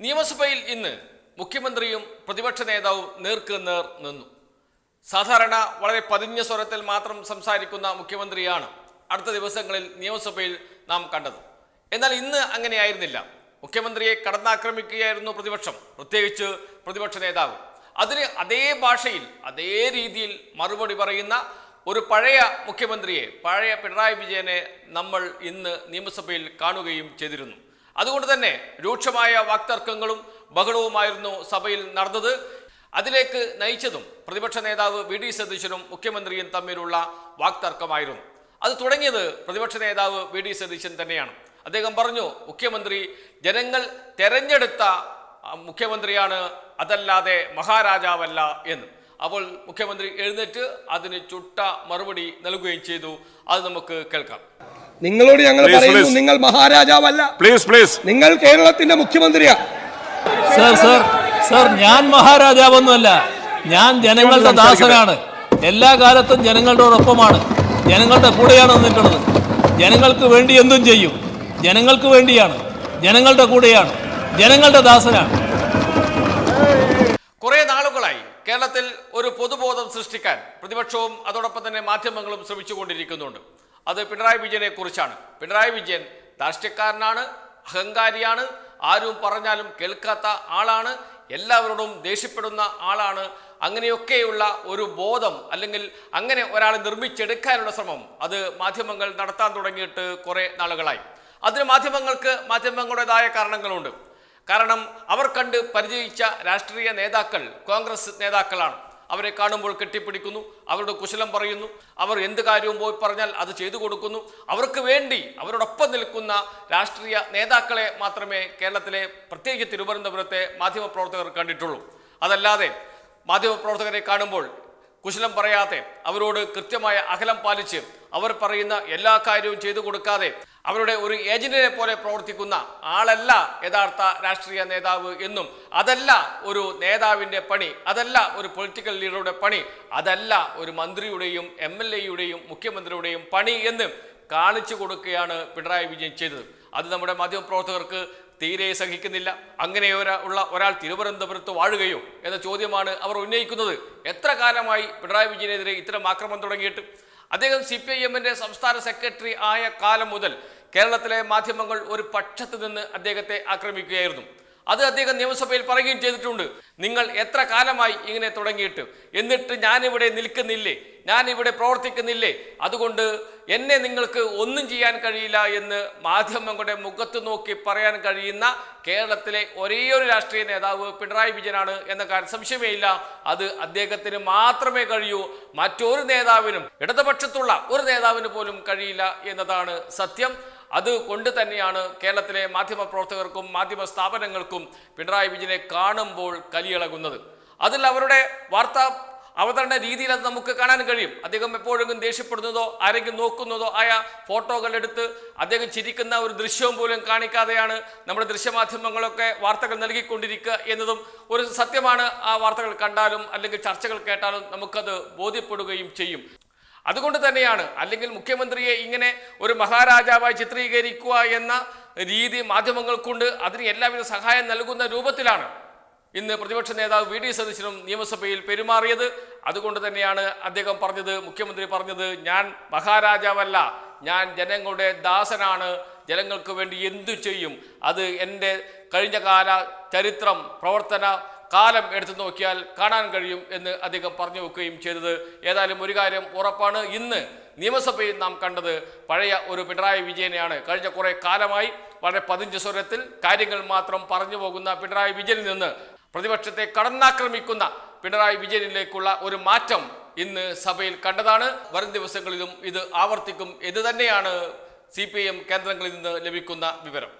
നിയമസഭയിൽ ഇന്ന് മുഖ്യമന്ത്രിയും പ്രതിപക്ഷ നേതാവും നേർക്ക് നേർ നിന്നു. സാധാരണ വളരെ പതിഞ്ഞ സ്വരത്തിൽ മാത്രം സംസാരിക്കുന്ന മുഖ്യമന്ത്രിയാണ് അടുത്ത ദിവസങ്ങളിൽ നിയമസഭയിൽ നാം കണ്ടത്. എന്നാൽ ഇന്ന് അങ്ങനെയായിരുന്നില്ല മുഖ്യമന്ത്രിയെ കടന്നാക്രമിക്കുകയായിരുന്നു പ്രതിപക്ഷം പ്രത്യേകിച്ച് പ്രതിപക്ഷ നേതാവ്. അതിന് അതേ ഭാഷയിൽ അതേ രീതിയിൽ മറുപടി പറയുന്ന ഒരു പഴയ മുഖ്യമന്ത്രിയെ പഴയ പിണറായി വിജയനെ നമ്മൾ ഇന്ന് നിയമസഭയിൽ കാണുകയും ചെയ്തിരുന്നു. അതുകൊണ്ട് തന്നെ രൂക്ഷമായ വാക്തർക്കങ്ങളും ബഹളവുമായിരുന്നു സഭയിൽ നടന്നത്. അതിലേക്ക് നയിച്ചതും പ്രതിപക്ഷ നേതാവ് വി ഡി സതീശനും മുഖ്യമന്ത്രിയും തമ്മിലുള്ള വാക്തർക്കമായിരുന്നു. അത് തുടങ്ങിയത് പ്രതിപക്ഷ നേതാവ് വി ഡി സതീശൻ തന്നെയാണ്. അദ്ദേഹം പറഞ്ഞു മുഖ്യമന്ത്രി ജനങ്ങൾ തെരഞ്ഞെടുത്ത മുഖ്യമന്ത്രിയാണ് അതല്ലാതെ മഹാരാജാവല്ല എന്ന്. അപ്പോൾ മുഖ്യമന്ത്രി എഴുന്നേറ്റ് അതിന് ചുട്ട മറുപടി നൽകുകയും ചെയ്തു. അത് നമുക്ക് കേൾക്കാം. നിങ്ങളോട് ഞങ്ങൾ Please, പറയുന്നു നിങ്ങൾ മഹാരാജാവല്ല. പ്ലീസ് പ്ലീസ് നിങ്ങൾ കേരളത്തിന്റെ മുഖ്യമന്ത്രിയാ. സർ സർ സർ ഞാൻ മഹാരാജാവൊന്നുമല്ല. ഞാൻ ജനങ്ങളുടെ ദാസനാണ്. എല്ലാ കാലത്തും ജനങ്ങളോടൊപ്പമാണ്. ജനങ്ങളുടെ കൂടെയാണ് നിന്നിട്ടുള്ളത് ജനങ്ങൾക്ക് വേണ്ടി എന്തും ചെയ്യും. ജനങ്ങൾക്ക് വേണ്ടിയാണ്. ജനങ്ങളുടെ കൂടെയാണ്. ജനങ്ങളുടെ ദാസനാണ്. കുറെ നാളുകളായി കേരളത്തിൽ ഒരു പൊതുബോധം സൃഷ്ടിക്കാൻ പ്രതിപക്ഷവും അതോടൊപ്പം തന്നെ മാധ്യമങ്ങളും ശ്രമിച്ചുകൊണ്ടിരിക്കുന്നുണ്ട്. അത് പിണറായി വിജയനെ കുറിച്ചാണ്. പിണറായി വിജയൻ രാഷ്ട്രീയക്കാരനാണ് അഹങ്കാരിയാണ് ആരും പറഞ്ഞാലും കേൾക്കാത്ത ആളാണ് എല്ലാവരോടും ദേഷ്യപ്പെടുന്ന ആളാണ്. അങ്ങനെയൊക്കെയുള്ള ഒരു ബോധം അല്ലെങ്കിൽ അങ്ങനെ ഒരാളെ നിർമ്മിച്ചെടുക്കാനുള്ള ശ്രമം അത് മാധ്യമങ്ങൾ നടത്താൻ തുടങ്ങിയിട്ട് കുറെ നാളുകളായി. അതിന് മാധ്യമങ്ങൾക്ക് മാധ്യമങ്ങളുടേതായ കാരണങ്ങളുണ്ട്. കാരണം അവർ കണ്ട് പരിചയിച്ച രാഷ്ട്രീയ നേതാക്കൾ കോൺഗ്രസ് നേതാക്കളാണ്. അവരെ കാണുമ്പോൾ കെട്ടിപ്പിടിക്കുന്നു അവരുടെ കുശലം പറയുന്നു അവർ എന്ത് കാര്യവും പോയി പറഞ്ഞാൽ അത് ചെയ്തു കൊടുക്കുന്നു. അവർക്ക് വേണ്ടി അവരോടൊപ്പം നിൽക്കുന്ന രാഷ്ട്രീയ നേതാക്കളെ മാത്രമേ കേരളത്തിലെ പ്രത്യേകിച്ച് തിരുവനന്തപുരത്തെ മാധ്യമപ്രവർത്തകർ കണ്ടിട്ടുള്ളൂ. അതല്ലാതെ മാധ്യമപ്രവർത്തകരെ കാണുമ്പോൾ കുശലം പറയാതെ അവരോട് കൃത്യമായ അകലം പാലിച്ച് അവർ പറയുന്ന എല്ലാ കാര്യവും ചെയ്തു കൊടുക്കാതെ അവരുടെ ഒരു ഏജന്റിനെ പോലെ പ്രവർത്തിക്കുന്ന ആളല്ല യഥാർത്ഥ രാഷ്ട്രീയ നേതാവ് എന്നും അതല്ല ഒരു നേതാവിന്റെ പണി അതല്ല ഒരു പൊളിറ്റിക്കൽ ലീഡറുടെ പണി അതല്ല ഒരു മന്ത്രിയുടെയും എം എൽ എയുടെയും മുഖ്യമന്ത്രിയുടെയും പണി എന്ന് കാണിച്ചു കൊടുക്കുകയാണ് പിണറായി വിജയൻ ചെയ്തത്. അത് നമ്മുടെ മാധ്യമപ്രവർത്തകർക്ക് തീരെ സഹിക്കുന്നില്ല. അങ്ങനെ ഉള്ള ഒരാൾ തിരുവനന്തപുരത്ത് വാഴുകയോ എന്ന ചോദ്യമാണ് അവർ ഉന്നയിക്കുന്നത്. എത്ര കാലമായി പിണറായി വിജയനെതിരെ ഇത്തരം ആക്രമണം തുടങ്ങിയിട്ട്? അദ്ദേഹം സി പി ഐ എമ്മിന്റെ സംസ്ഥാന സെക്രട്ടറി ആയ കാലം മുതൽ കേരളത്തിലെ മാധ്യമങ്ങൾ ഒരു പക്ഷത്ത് നിന്ന് അദ്ദേഹത്തെ ആക്രമിക്കുകയായിരുന്നു. അത് അദ്ദേഹം നിയമസഭയിൽ പറയുകയും ചെയ്തിട്ടുണ്ട്. നിങ്ങൾ എത്ര കാലമായി ഇങ്ങനെ തുടങ്ങിയിട്ട്? എന്നിട്ട് ഞാനിവിടെ നിൽക്കുന്നില്ലേ? ഞാൻ ഇവിടെ പ്രവർത്തിക്കുന്നില്ലേ? അതുകൊണ്ട് എന്നെ നിങ്ങൾക്ക് ഒന്നും ചെയ്യാൻ കഴിയില്ല എന്ന് മാധ്യമങ്ങളുടെ മുഖത്ത് നോക്കി പറയാൻ കഴിയുന്ന കേരളത്തിലെ ഒരേയൊരു രാഷ്ട്രീയ നേതാവ് പിണറായി വിജയനാണ് എന്ന കാര്യം സംശയമേയില്ല അത് അദ്ദേഹത്തിന് മാത്രമേ കഴിയൂ. മറ്റൊരു നേതാവിനും ഇടതുപക്ഷത്തുള്ള ഒരു നേതാവിന് പോലും കഴിയില്ല എന്നതാണ് സത്യം. അത് കൊണ്ട് തന്നെയാണ് കേരളത്തിലെ മാധ്യമ പ്രവർത്തകർക്കും മാധ്യമ സ്ഥാപനങ്ങൾക്കും പിണറായി വിജയനെ കാണുമ്പോൾ കലിയിളകുന്നത്. അതിൽ അവരുടെ വാർത്താ അവതരണ രീതിയിൽ അത് നമുക്ക് കാണാൻ കഴിയും. അദ്ദേഹം എപ്പോഴെങ്കിലും ദേഷ്യപ്പെടുന്നതോ ആരെങ്കിലും നോക്കുന്നതോ ആയ ഫോട്ടോകൾ എടുത്ത് അദ്ദേഹം ചിരിക്കുന്ന ഒരു ദൃശ്യവും പോലും കാണിക്കാതെയാണ് നമ്മുടെ ദൃശ്യമാധ്യമങ്ങളൊക്കെ വാർത്തകൾ നൽകിക്കൊണ്ടിരിക്കുക എന്നതും ഒരു സത്യമാണ്. ആ വാർത്തകൾ കണ്ടാലും അല്ലെങ്കിൽ ചർച്ചകൾ കേട്ടാലും നമുക്കത് ബോധ്യപ്പെടുകയും ചെയ്യും. അതുകൊണ്ട് തന്നെയാണ് അല്ലെങ്കിൽ മുഖ്യമന്ത്രിയെ ഇങ്ങനെ ഒരു മഹാരാജാവായി ചിത്രീകരിക്കുക എന്ന രീതി മാധ്യമങ്ങൾക്കുണ്ട്. അതിന് എല്ലാവിധ സഹായം നൽകുന്ന രൂപത്തിലാണ് ഇന്ന് പ്രതിപക്ഷ നേതാവ് വി ഡി സതീശനും നിയമസഭയിൽ പെരുമാറിയത് അതുകൊണ്ട് തന്നെയാണ് അദ്ദേഹം പറഞ്ഞത് മുഖ്യമന്ത്രി പറഞ്ഞത് ഞാൻ മഹാരാജാവല്ല ഞാൻ ജനങ്ങളുടെ ദാസനാണ് ജനങ്ങൾക്ക് വേണ്ടി എന്തു ചെയ്യും? അത് എന്റെ കഴിഞ്ഞ കാല ചരിത്രം പ്രവർത്തന കാലം എടുത്തു നോക്കിയാൽ കാണാൻ കഴിയും എന്ന് അദ്ദേഹം പറഞ്ഞു വെക്കുകയും ചെയ്തത്. ഏതായാലും ഒരു കാര്യം ഉറപ്പാണ് ഇന്ന് നിയമസഭയിൽ നാം കണ്ടത് പഴയ ഒരു പിണറായി വിജയനെയാണ്. കഴിഞ്ഞ കുറേ കാലമായി വളരെ പതിഞ്ച് സ്വരത്തിൽ കാര്യങ്ങൾ മാത്രം പറഞ്ഞു പോകുന്ന പിണറായി വിജയനിൽ നിന്ന് പ്രതിപക്ഷത്തെ കടന്നാക്രമിക്കുന്ന പിണറായി വിജയനിലേക്കുള്ള ഒരു മാറ്റം ഇന്ന് സഭയിൽ കണ്ടതാണ്. വരും ദിവസങ്ങളിലും ഇത് ആവർത്തിക്കും ഇത് തന്നെയാണ് സി കേന്ദ്രങ്ങളിൽ നിന്ന് ലഭിക്കുന്ന വിവരം.